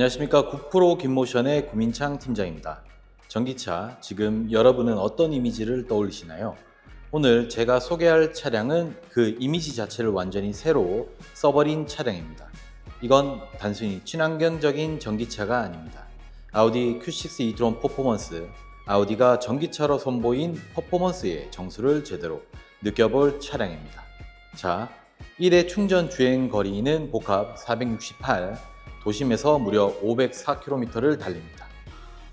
안녕하십니까 9프로 김모션의 구민창 팀장입니다. 전기차 지금 여러분은 어떤 이미지를 떠올리시나요? 오늘 제가 소개할 차량은 그 이미지 자체를 완전히 새로 써버린 차량입니다. 이건 단순히 친환경적인 전기차가 아닙니다. 아우디 Q6 e-tron 퍼포먼스, 아우디가 전기차로 선보인 퍼포먼스의 정수를 제대로 느껴볼 차량입니다. 자, 1회 충전 주행 거리는 복합 468, 도심에서 무려 504km를 달립니다.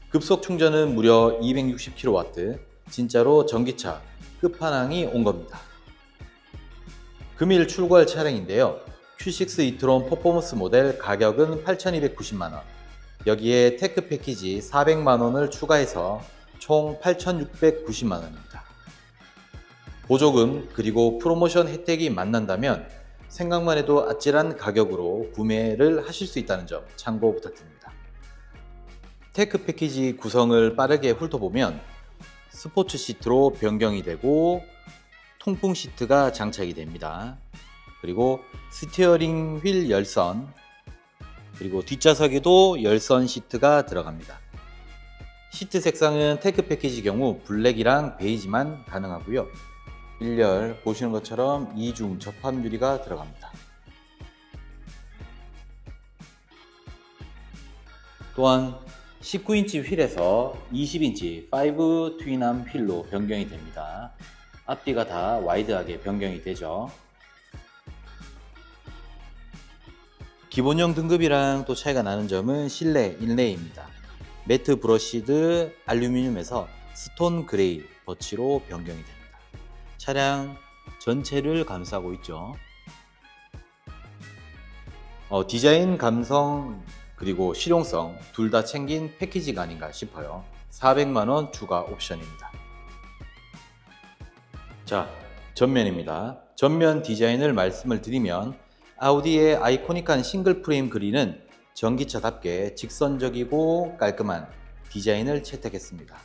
급속 충전은 무려 260kW, 진짜로 전기차 끝판왕이 온 겁니다. 금일 출고할 차량인데요. Q6 e-tron 퍼포먼스 모델 가격은 8,290만원. 여기에 테크 패키지 400만원을 추가해서 총 8,690만원입니다. 보조금 그리고 프로모션 혜택이 만난다면 생각만 해도 아찔한 가격으로 구매를 하실 수 있다는 점 참고 부탁드립니다. 테크 패키지 구성을 빠르게 훑어보면 스포츠 시트로 변경이 되고 통풍 시트가 장착이 됩니다. 그리고 스티어링 휠 열선 그리고 뒷좌석에도 열선 시트가 들어갑니다. 시트 색상은 테크 패키지 경우 블랙이랑 베이지만 가능하고요. 1열 보시는 것처럼 이중 접합 유리가 들어갑니다. 또한 19인치 휠에서 20인치 5 트윈암 휠로 변경이 됩니다. 앞뒤가 다 와이드하게 변경이 되죠. 기본형 등급이랑 또 차이가 나는 점은 실내 인레이입니다. 매트 브러시드 알루미늄에서 스톤 그레이 버치로 변경이 됩니다. 차량 전체를 감싸고 있죠. 어, 디자인 감성 그리고 실용성 둘 다 챙긴 패키지가 아닌가 싶어요. 400만원 추가 옵션입니다. 자, 전면입니다. 전면 디자인을 말씀을 드리면 아우디의 아이코닉한 싱글 프레임 그릴은 전기차답게 직선적이고 깔끔한 디자인을 채택했습니다.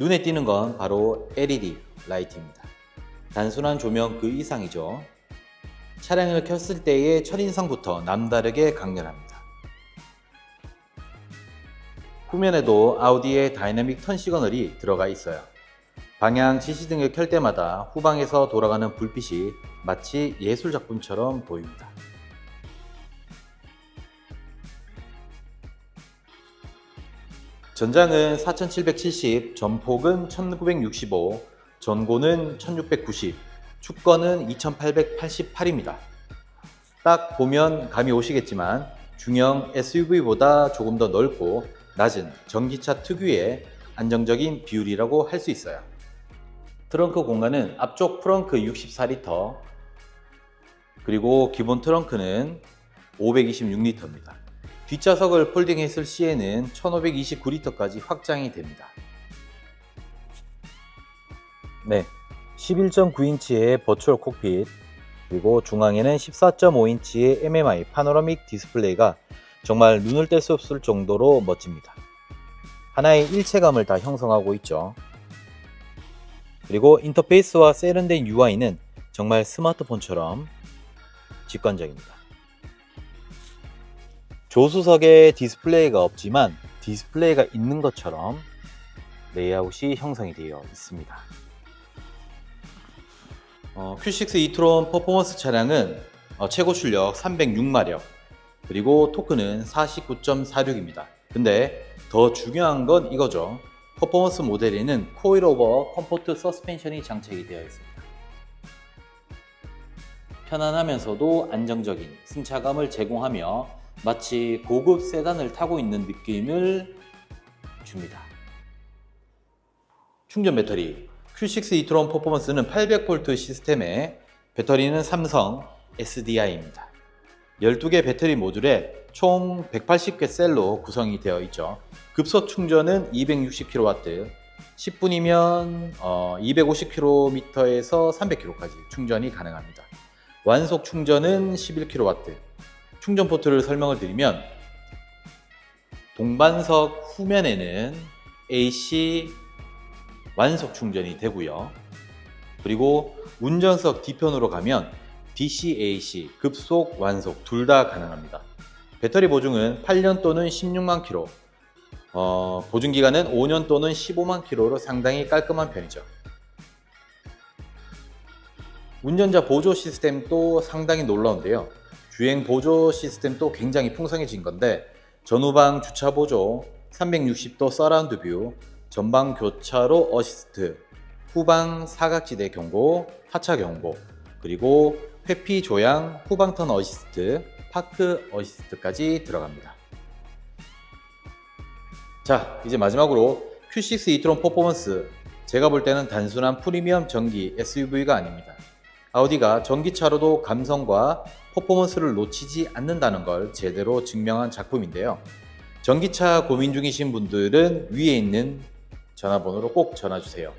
눈에 띄는 건 바로 LED 라이트입니다. 단순한 조명 그 이상이죠. 차량을 켰을 때의 첫인상부터 남다르게 강렬합니다. 후면에도 아우디의 다이내믹 턴 시그널이 들어가 있어요. 방향 지시 등을 켤 때마다 후방에서 돌아가는 불빛이 마치 예술 작품처럼 보입니다. 전장은 4770, 전폭은 1965, 전고는 1690, 축거는 2888입니다. 딱 보면 감이 오시겠지만 중형 SUV보다 조금 더 넓고 낮은 전기차 특유의 안정적인 비율이라고 할 수 있어요. 트렁크 공간은 앞쪽 프렁크 64리터 그리고 기본 트렁크는 526리터입니다. 뒷좌석을 폴딩했을 시에는 1529리터까지 확장이 됩니다. 네, 11.9인치의 버추얼 콕핏 그리고 중앙에는 14.5인치의 MMI 파노라믹 디스플레이가 정말 눈을 뗄 수 없을 정도로 멋집니다. 하나의 일체감을 다 형성하고 있죠. 그리고 인터페이스와 세련된 UI는 정말 스마트폰처럼 직관적입니다. 조수석에 디스플레이가 없지만 디스플레이가 있는 것처럼 레이아웃이 형성이 되어 있습니다. 어, Q6 e-tron 퍼포먼스 차량은 어, 최고 출력 306마력 그리고 토크는 49.46입니다. 근데 더 중요한 건 이거죠. 퍼포먼스 모델에는 코일 오버 컴포트 서스펜션이 장착이 되어 있습니다. 편안하면서도 안정적인 승차감을 제공하며 마치 고급 세단을 타고 있는 느낌을 줍니다. 충전 배터리 Q6 e-tron 퍼포먼스는 800V 시스템에 배터리는 삼성 SDI입니다. 12개 배터리 모듈에 총 180개 셀로 구성이 되어 있죠. 급속 충전은 260kW, 10분이면 어, 250km에서 300km까지 충전이 가능합니다. 완속 충전은 11kW. 충전 포트를 설명을 드리면 동반석 후면에는 AC 완속 충전이 되고요. 그리고 운전석 뒤편으로 가면 DC, AC, 급속, 완속 둘 다 가능합니다. 배터리 보증은 8년 또는 16만 킬로, 어, 보증 기간은 5년 또는 15만 킬로로 상당히 깔끔한 편이죠. 운전자 보조 시스템도 상당히 놀라운데요. 주행 보조 시스템도 굉장히 풍성해진 건데 전후방 주차 보조, 360도 서라운드 뷰, 전방 교차로 어시스트, 후방 사각지대 경고, 하차 경고, 그리고 회피 조향, 후방 턴 어시스트, 파크 어시스트까지 들어갑니다. 자, 이제 마지막으로 Q6 이트론 퍼포먼스. 제가 볼 때는 단순한 프리미엄 전기 SUV가 아닙니다. 아우디가 전기차로도 감성과 퍼포먼스를 놓치지 않는다는 걸 제대로 증명한 작품인데요. 전기차 고민 중이신 분들은 위에 있는 전화번호로 꼭 전화 주세요.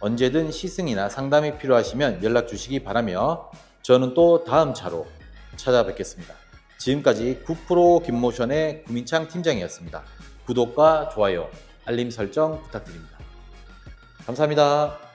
언제든 시승이나 상담이 필요하시면 연락 주시기 바라며 저는 또 다음 차로 찾아뵙겠습니다. 지금까지 9프로 김모션의 구민창 팀장이었습니다. 구독과 좋아요, 알림 설정 부탁드립니다. 감사합니다.